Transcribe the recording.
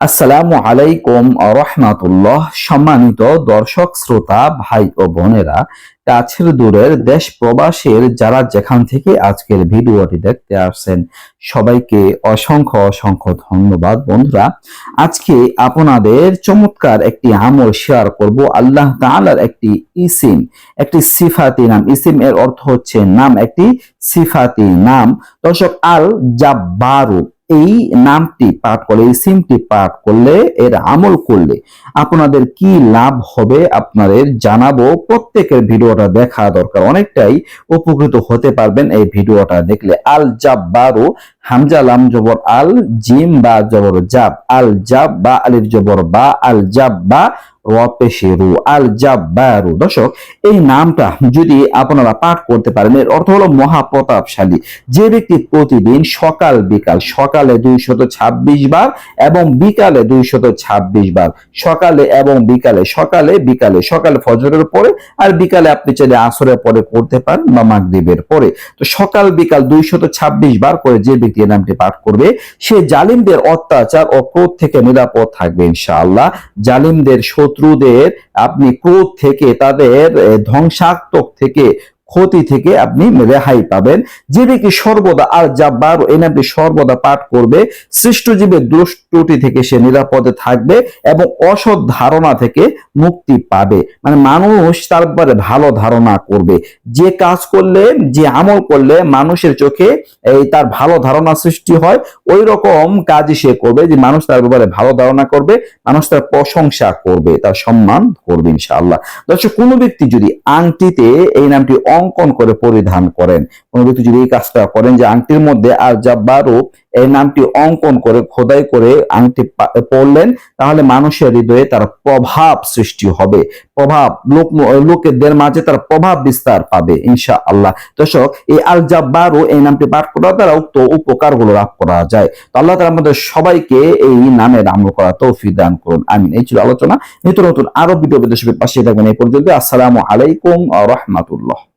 আসসালামু আলাইকুম রহমাতুল্লাহ। সম্মানিত দর্শক, শ্রোতা, ভাই ও বোনেরা, কাছের দূরের দেশ প্রবাসের যারা যেখান থেকে আজকের ভিডিওটি দেখতে আসছেন, সবাইকে অসংখ্য অসংখ্য ধন্যবাদ। বন্ধুরা, আজকে আপনাদের চমৎকার একটি আমল শেয়ার করব। আল্লাহ তাআলার একটি ইসিম, একটি সিফাতি নাম। ইসিম এর অর্থ হচ্ছে নাম, একটি সিফাতি নাম। দর্শক আল জাব্বারু এই নামটি পাঠ করলে, এই সিমটি পাঠ করলে, এর আমল করলে আপনাদের কি লাভ হবে আপনাদের জানাব। প্রত্যেকের ভিডিওটা দেখা দরকার। অনেকটাই উপকৃত হতে পারবেন এই ভিডিওটা দেখলে। আল জাব্বারু হামজা লাম জবর আল, জিম বা জবর জাব, আল জাব বা আলিফ জবর বা, আল জাব বা রপেশেরু, আল জাব্বারু দর্শক, এই নামটা যদি আপনারা পাঠ করতে পারেন, এর অর্থ হলো মহাপ্রতাপশালী। যে ব্যক্তি প্রতিদিন সকাল বিকাল, সকালে দুইশত ছাব্বিশ বার এবং বিকালে দুইশত ছাব্বিশ বার, সকালে এবং বিকালে, সকালে বিকালে, সকালে ফজরের পরে আর বিকালে আপনি চাইলে আসরের পরে করতে পারেন বা মাগরিবের পরে। তো সকাল বিকাল দুইশত ছাব্বিশ বার করে যে ব্যক্তি এই নামটি পাঠ করবে, সে জালিমদের অত্যাচার ও ক্রোধ থেকে নিরাপদ থাকবে ইনশাআল্লাহ। জালিমদের শত্রুদের আপনি ক্রোধ থেকে তাদের ধ্বংসাত্মক থেকে ক্ষতি থেকে আপনি রেহাই পাবেন। যে ব্যক্তি সর্বদা আর জাব্বার এই নামটি সর্বদা পাঠ করবে। সৃষ্টজীবের দুষ্টুটি থেকে সে নিরাপদে থাকবে এবং অসৎ ধারণা থেকে মুক্তি পাবে। মানে মানুষ তার ব্যাপারে ভালো ধারণা করবে। যে কাজ করলে, যে আমল করলে মানুষের চোখে এই তার ভালো ধারণা সৃষ্টি হয় ওই রকম কাজই সে করবে যে মানুষ তার ব্যাপারে ভালো ধারণা করবে, মানুষ তার প্রশংসা করবে, তার সম্মান করবে ইনশাআল্লাহ। দর্শক, কোনো ব্যক্তি যদি আংটিতে এই নামটি অঙ্কন করে পরিধান করেন। কোনো ব্যক্তি যদি এই কাজটা করেন যে আংটির মধ্যে আর জাব্বারু এই নামটি অঙ্কন করে, খোদাই করে আংটি পড়লেন তাহলে মানুষের হৃদয়ে তার প্রভাব সৃষ্টি হবে। প্রভাব, লোক লোকেদের মাঝে তার প্রভাব বিস্তার পাবে ইনশা আল্লাহ দর্শক, এই আল জাব্বারু এই নামটি পাঠ করা দ্বারা উক্ত উপকারগুলো লাভ করা যায়। তো আল্লাহ তাআলা আমাদের সবাইকে এই নামের আমল করা তৌফিক দান করুন। আমিন। এই ছিল আলোচনা। নিত্য নতুন আরও ভিডিও বিদেশের পাশে থাকবেন। এই পর্যন্ত আসসালামু আলাইকুম রহমাতুল্লাহ।